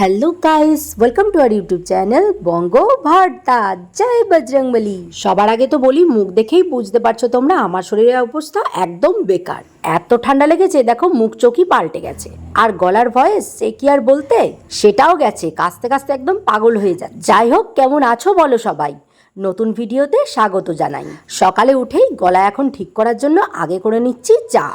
Hello guys welcome to our YouTube channel Banga Bharata জয় বজরংবলি সবার আগে তো বলি, মুখ দেখেই বুঝতে পারছ তোমরা, আমার শরীরের অবস্থা একদম বেকার। এত ঠান্ডা লেগেছে, দেখো, মুখ চোখই পাল্টে গেছে। আর গলার ভয়েস, সে কি আর বলতে? সেটাও গেছে, কাস্তে কাস্তে একদম পাগল হয়ে যায় যাই হোক, কেমন আছো বলো সবাই? নতুন ভিডিওতে স্বাগত জানাই। সকালে উঠেই গলা এখন ঠিক করার জন্য আগে করে নিচ্ছি চা।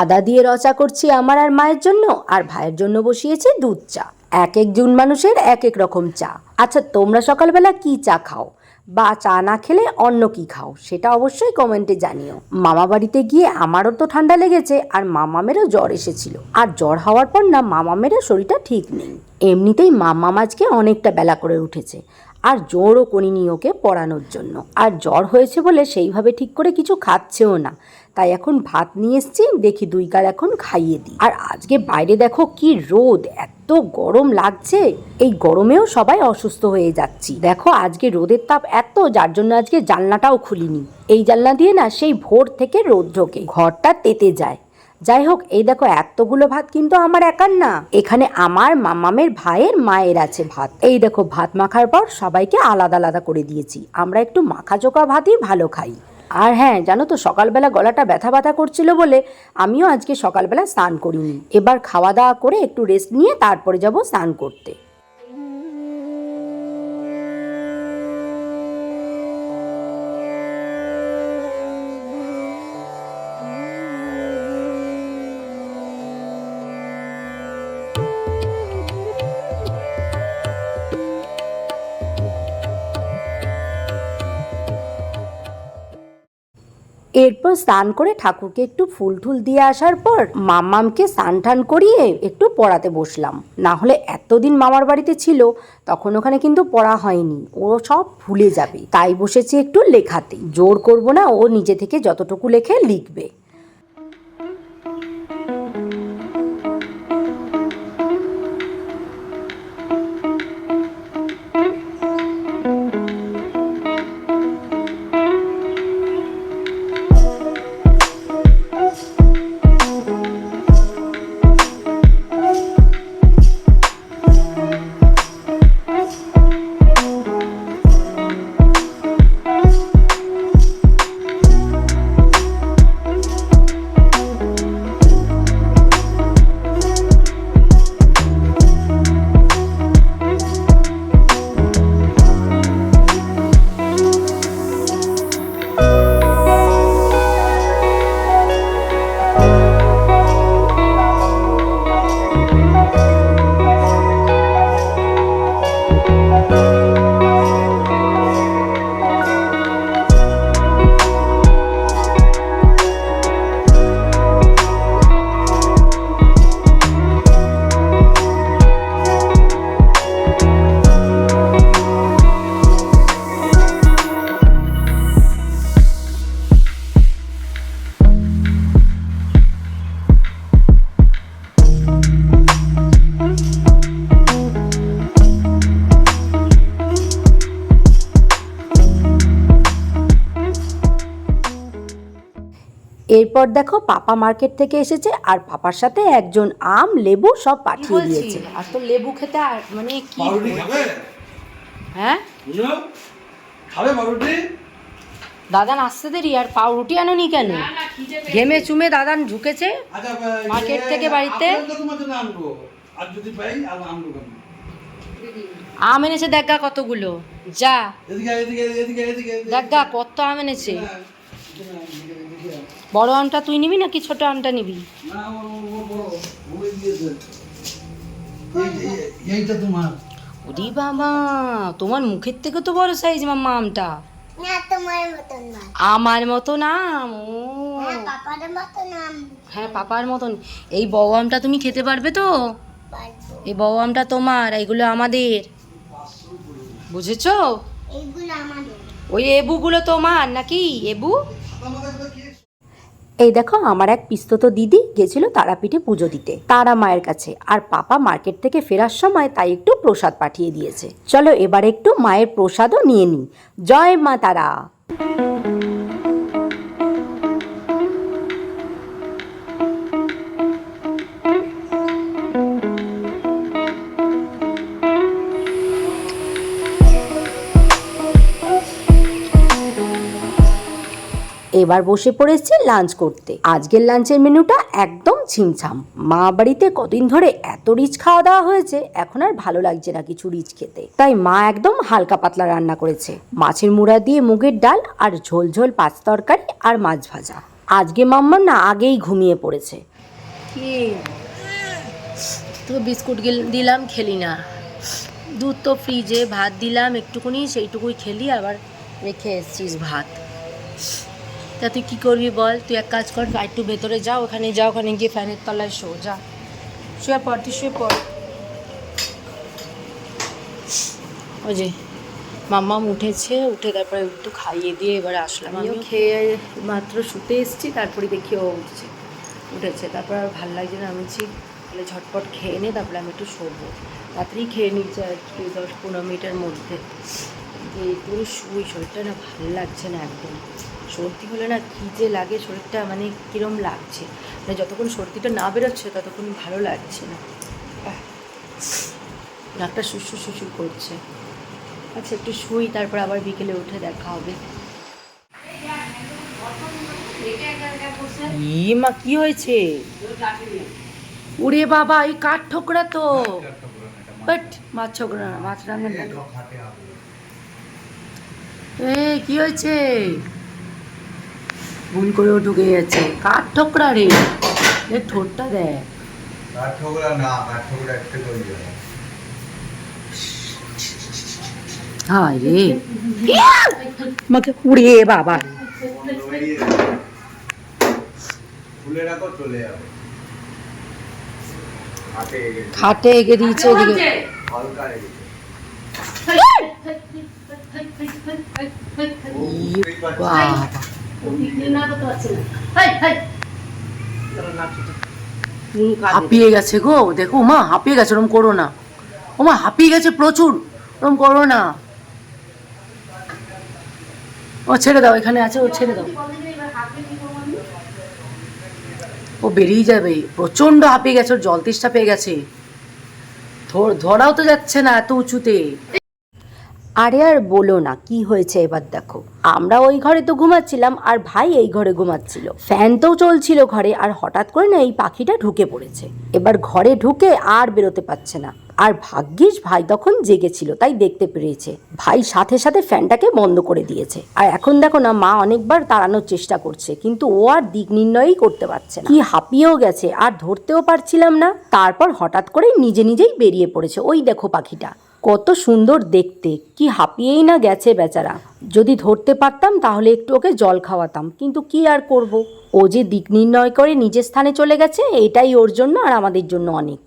আদা দিয়ে রচা করছি আমার আর মায়ের জন্য, আর ভাইয়ের জন্য বসিয়েছি দুধ চা। এক এক জন মানুষের এক এক রকম চা। আচ্ছা তোমরা সকালবেলা কি চা খাও? বা চা না খেলে অন্য কি খাও? সেটা অবশ্যই কমেন্টে জানিও। মামা বাড়িতে গিয়ে আমারও তো ঠান্ডা লেগেছে আর মামামেরও জ্বর এসেছিল। আর জ্বর হওয়ার পর না মামামেরও শরীরটা ঠিক নেই। এমনিতেই মামা আজকে অনেকটা বেলা করে উঠেছে। আর জোরও করিনি ওকে পড়ানোর জন্য। আর জ্বর হয়েছে বলে সেইভাবে ঠিক করে কিছু খাচ্ছেও না। তাই এখন ভাত নিয়ে এসছি, দেখি দুই গাল এখন খাইয়ে দিই। আর আজকে বাইরে দেখো কি রোদ, এত গরম লাগছে। এই গরমেও সবাই অসুস্থ হয়ে যাচ্ছি। দেখো আজকে রোদের তাপ এত, যার জন্য আজকে জানলাটাও খুলিনি। এই জানলা দিয়ে না সেই ভোর থেকে রোদ ঢোকে, ঘরটা তেতে যায়। যাই হোক, এই দেখো এতগুলো ভাত কিন্তু আমার একার না। এখানে আমার মামামের ভাইয়ের মায়ের আছে ভাত। এই দেখো ভাত মাখার পর সবাইকে আলাদা আলাদা করে দিয়েছি। আমরা একটু মাখা চোকা ভাতই ভালো খাই। আর হ্যাঁ জানো তো, সকালবেলা গলাটা ব্যথা ব্যথা করছিল বলে আমিও আজকে সকালবেলা স্নান করিনি। এবার খাওয়া দাওয়া করে একটু রেস্ট নিয়ে তারপরে যাব স্নান করতে। এরপর স্নান করে ঠাকুরকে একটু ফুল ঠুল দিয়ে আসার পর মামামকে স্নান টান করিয়ে একটু পড়াতে বসলাম। না হলে এতদিন মামার বাড়িতে ছিল, তখন ওখানে কিন্তু পড়া হয়নি। ও সব ভুলে যাবে। তাই বসেছি একটু লেখাতে। জোর করব না, ও নিজে থেকে যতটুকু লেখে লিখবে। এরপর দেখো পাপা মার্কেট থেকে এসেছে আর পাপার সাথে একজন আম লেবু সব পাঠিয়ে দিয়েছে। আর তো লেবু খেতে আর মানে কি পাউরুটি হ্যাঁ? দাদান আসতে দেরি আর পাউরুটি আনোনি কেন? ঘেমে চুমে দাদান ঢুকেছে আচ্ছা মার্কেট থেকে বাড়িতে? আম এনেছে দেখা কতগুলো। যা। এদিকে এদিকে এদিকে এদিকে এদিকে দেখা কত আম এনেছে। বড় আমটা তুই নিবি নাকি ছোট আমটা নিবি? ও ও ও এইটা তোমার। ওরে বাবা তোমার মুখের থেকে তো বড় সাইজ মাম্মা আমটা। না মতন না। আমার মতো নাম ও। হ্যাঁ পাপার মতন আম। হ্যাঁ পাপার মতন। এই বউ আমটা তুমি খেতে পারবে তো? এই বউ আমটা তোমার এইগুলো আমাদের। বুঝেছ? ওই এবুগুলো তোমার নাকি? এবু? এই দেখো, আমার এক পিস্তত দিদি গেছিল তারাপীঠে পুজো দিতে, তারা মায়ের কাছে। আর পাপা মার্কেট থেকে ফেরার সময় তাই একটু প্রসাদ পাঠিয়ে দিয়েছে। চলো এবার একটু মায়ের প্রসাদও নিয়ে নিই। জয় মা তারা। এবার বসে পড়েছে লাঞ্চ করতে। আজকের লাঞ্চের মেনুটা একদম ছিমছাম মা বাড়িতে কদিন ধরে এত রিচ খাওয়া দাওয়া হয়েছে, এখন আর ভালো লাগছে না কিছু রিচ খেতে। তাই মা একদম হালকা পাতলা রান্না করেছে। মাছের মুড়া দিয়ে মুগের ডাল আর ঝোল ঝোল পাঁচ তরকারি আর মাছ ভাজা। আজকে মাম্মা না আগেই ঘুমিয়ে পড়েছে। তো বিস্কুট দিলাম, খেলি না। দুধ তো ফ্রিজে ভাত দিলাম, একটুকুনি সেইটুকুই খেলি, আবার রেখে এসছিস ভাত। তা তুই কী করবি বল? তুই এক কাজ কর একটু ভেতরে যা ওখানে যা ওখানে গিয়ে ফ্যানের তলায় শো যা। শুয়ে পর তুই শুয়ে পর ওই যে মাম্মাম উঠেছে উঠে তারপরে একটু খাইয়ে দিয়ে এবারে আসলাম আমিও খেয়ে মাত্র শুতে এসেছি তারপরে দেখি ও উঠছে। উঠেছে তারপর আর ভালো লাগছে না আমি তাহলে ঝটপট খেয়ে নে তারপরে আমি একটু শোবো। রাত্রেই খেয়ে নিচ্ছি আর কি দশ পনেরো মিনিটের মধ্যে। যে পুরো শুই শরীরটা না ভালো লাগছে না একদম। সর্দি হলে না কী যে লাগে শরীরটা মানে কীরম লাগছে। মানে যতক্ষণ সর্দিটা না বেরোচ্ছে ততক্ষণ ভালো লাগছে না। নাকটা শুশুর শুশুর করছে। আচ্ছা একটু শুই তারপর আবার বিকেলে উঠে দেখা হবে। মা কি হয়েছে? উড়ে বাবা এই কাঠ ঠোকরা তো। বাট মাছ ঠোকরা মাছ রাঙেন না এ কি হয়েছে? ভুল করেও ঢুকে গেছে। কাঠ ঠোকরা রে? এ ঠোঁটটা দেখ। না কাঠঠোকরা একটা তৈরি হায়। রে। উড়ে বাবা। খুলে রাখো চলে যাবে এগিয়ে খাটে এগে দিয়েছে। এদিকে হালকা হাঁপিয়ে গেছে গো, দেখো মা, হাঁপিয়ে গেছে, ওরম করো না। ও মা, হাঁপিয়ে গেছে প্রচুর, ওরম করো না। ও, ছেড়ে দাও, এখানে আছে, ও ছেড়ে দাও। ও বেরিয়ে যাবে প্রচণ্ড হাঁপিয়ে গেছে, ওর জল তেষ্টা পেয়ে গেছে। ধরাও তো যাচ্ছে না এত উঁচুতে। আরে আর বলো না, কি হয়েছে এবার দেখো। আমরা ওই ঘরে তো ঘুমাচ্ছিলাম আর ভাই এই ঘরে ঘুমাচ্ছিল। ফ্যান তো চলছিল ঘরে আর হঠাৎ করে না এই পাখিটা ঢুকে পড়েছে। এবার ঘরে ঢুকে আর বেরোতে পারছে না। আর ভাগ্যিস ভাই তখন জেগেছিল, তাই দেখতে পেরেছে। ভাই সাথে সাথে ফ্যানটাকে বন্ধ করে দিয়েছে। আর এখন দেখো না, মা অনেকবার তাড়ানোর চেষ্টা করছে, কিন্তু ও আর দিক নির্ণয়ই করতে পারছে না। কি হাঁপিয়েও গেছে, আর ধরতেও পারছিলাম না। তারপর হঠাৎ করে নিজে নিজেই বেরিয়ে পড়েছে, ওই দেখো পাখিটা। কত সুন্দর দেখতে। কি হাঁপিয়েই না গেছে বেচারা। যদি ধরতে পারতাম তাহলে একটু ওকে জল খাওয়াতাম, কিন্তু কি আর করব? ও যে দিক নির্ণয় করে নিজের স্থানে চলে গেছে, এটাই ওর জন্য আর আমাদের জন্য অনেক।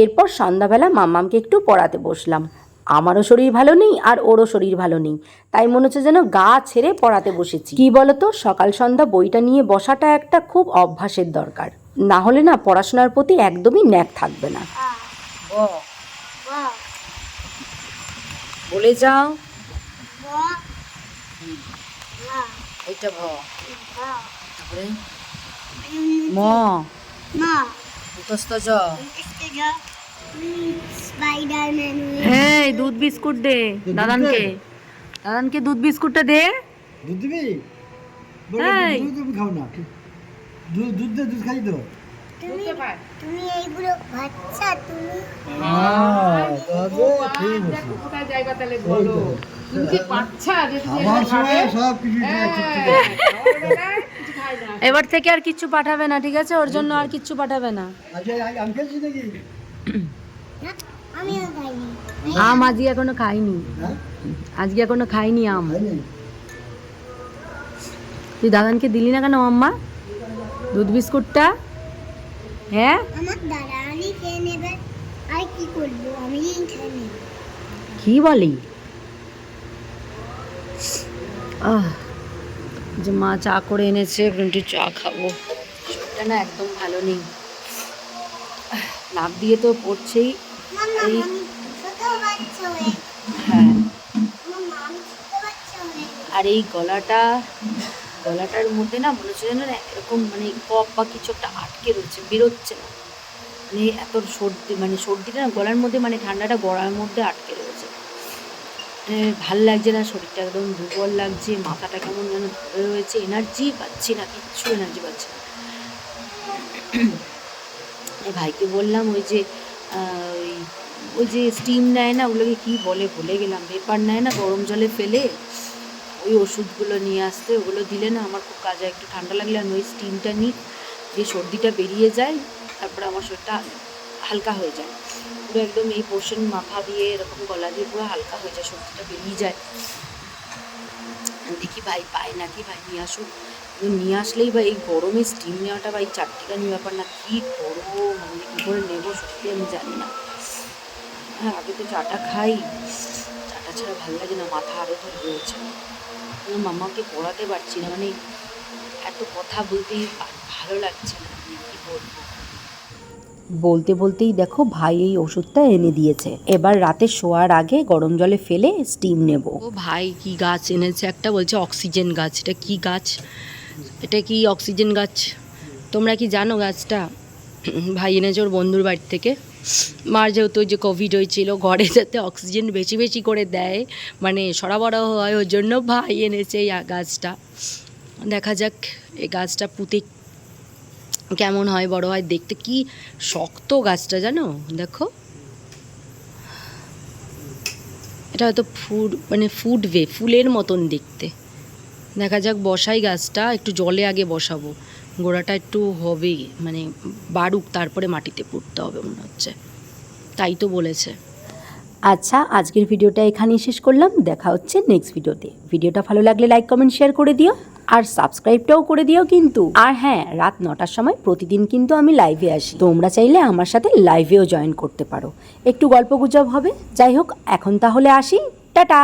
এরপর সন্ধ্যাবেলা মাম্মামকে একটু পড়াতে বসলাম। আমারও শরীর ভালো নেই আর ওরও শরীর ভালো নেই। তাই মনে হচ্ছে যেন গা ছেড়ে পড়াতে বসেছি। কি বলতো, সকাল সন্ধ্যা বইটা নিয়ে বসাটা একটা খুব অভ্যাসের দরকার। না হলে না পড়াশোনার প্রতি একদমই ন্যাক থাকবে না। বাহ বলে যাও। এইটা ভ। তারপরে? ম। মা। মুখস্থ জ। এটা যা স্পাইডারম্যান দুধ বিস্কুট দে দাদানকে। দাদানকে দুধ বিস্কুটটা দে। দুধ দিবি। দুধ খাও না। দুধ দুধ দে দুধ খাই তো। তুমি এইগুলো বাচ্চা তুমি সব কিছু এবার থেকে আর কিচ্ছু পাঠাবে না ঠিক আছে? ওর জন্য আর কিচ্ছু পাঠাবে না। আচ্ছা আম আজকে এখনও খাইনি। হ্যাঁ? আজকে এখনও খাইনি আম। তুই দাদানকে দিলি না কেন আম্মা? দুধ বিস্কুটটা? হ্যাঁ? আমার আমি খেয়ে নেবে। আর কি করব? আমি নেব। কি বলি? আহ যে মা চা করে এনেছে একটু চা খাব। শরীরটা না একদম ভালো নেই। নাক দিয়ে তো পড়ছেই। এই- হয়ে আর এই গলাটা গলাটার মধ্যে না মনে হচ্ছে যেন এরকম মানে কপ বা কিছু একটা আটকে রয়েছে, বেরোচ্ছে না। মানে এত সর্দি মানে সর্দিটা না গলার মধ্যে মানে ঠান্ডাটা গলার মধ্যে আটকে রয়েছে। ভালো লাগছে না, শরীরটা একদম দুর্বল লাগছে, মাথাটা কেমন যেন ধরে রয়েছে এনার্জি পাচ্ছি না, কিচ্ছু এনার্জি পাচ্ছি না। ভাইকে বললাম ওই যে ওই ওই যে স্টিম নেয় না, ওগুলোকে কী বলে ভুলে গেলাম পেপার নেয় না, গরম জলে ফেলে। ওই ওষুধগুলো নিয়ে আসতে, ওগুলো দিলে না আমার খুব কাজে একটু ঠান্ডা লাগলে আমি ওই স্টিমটা নিই, যে সর্দিটা বেরিয়ে যায়, তারপরে আমার শরীরটা হালকা হয়ে যায়। পুরো একদম এই পোর্শন মাথা দিয়ে এরকম গলা দিয়ে পুরো হালকা হয়ে যায়, সর্দিটা বেরিয়ে যায়। দেখি ভাই, পায় নাকি? ভাই, নিয়ে আসুক। নিয়ে আসলেই ভাই, এই গরমে স্টিম নেওয়াটা ভাই চারটিখানি ব্যাপার না, কী করব? মানে কী করে নেব সত্যি আমি জানি না। হ্যাঁ আগে তো চাটা খাই। চাটা ছাড়া ভালো লাগে না, মাথা আরও ধরে রয়েছে। আমি মামাকে পড়াতে পারছি না মানে এত কথা বলতেই ভালো লাগছে না আমি কী বলব। বলতে বলতেই দেখো ভাই এই ওষুধটা এনে দিয়েছে। এবার রাতে শোয়ার আগে গরম জলে ফেলে স্টিম নেব। ও ভাই কি গাছ এনেছে? একটা বলছে অক্সিজেন গাছ। এটা কি গাছ? এটা কি অক্সিজেন গাছ? তোমরা কি জানো গাছটা? ভাই এনেছে ওর বন্ধুর বাড়ি থেকে। মার যেহেতু যে কোভিড হয়েছিল, ঘরে যাতে অক্সিজেন বেশি বেশি করে দেয় মানে সরবরাহ হয় ওর জন্য ভাই এনেছে এই গাছটা। দেখা যাক এই গাছটা পুঁতে কেমন হয়, বড় হয়। দেখতে কি শক্ত গাছটা জানো? দেখো। এটা হয়তো ফুড মানে ফুটবে, ফুলের মতন দেখতে। দেখা যাক বসাই গাছটা, একটু জলে আগে বসাবো। গোড়াটা একটু হবে মানে বাড়ুক, তারপরে মাটিতে পুঁততে হবে মনে হচ্ছে। তাই তো বলেছে। আচ্ছা আজকের ভিডিওটা এখানেই শেষ করলাম। দেখা হচ্ছে নেক্সট ভিডিওতে। ভিডিওটা ভালো লাগলে লাইক কমেন্ট শেয়ার করে দিও। আর সাবস্ক্রাইবটাও করে দিও কিন্তু। আর হ্যাঁ রাত নটার সময় প্রতিদিন কিন্তু আমি লাইভে আসি। তোমরা চাইলে আমার সাথে লাইভেও জয়েন করতে পারো। একটু গল্প গুজব হবে। যাই হোক, এখন তাহলে আসি। টাটা!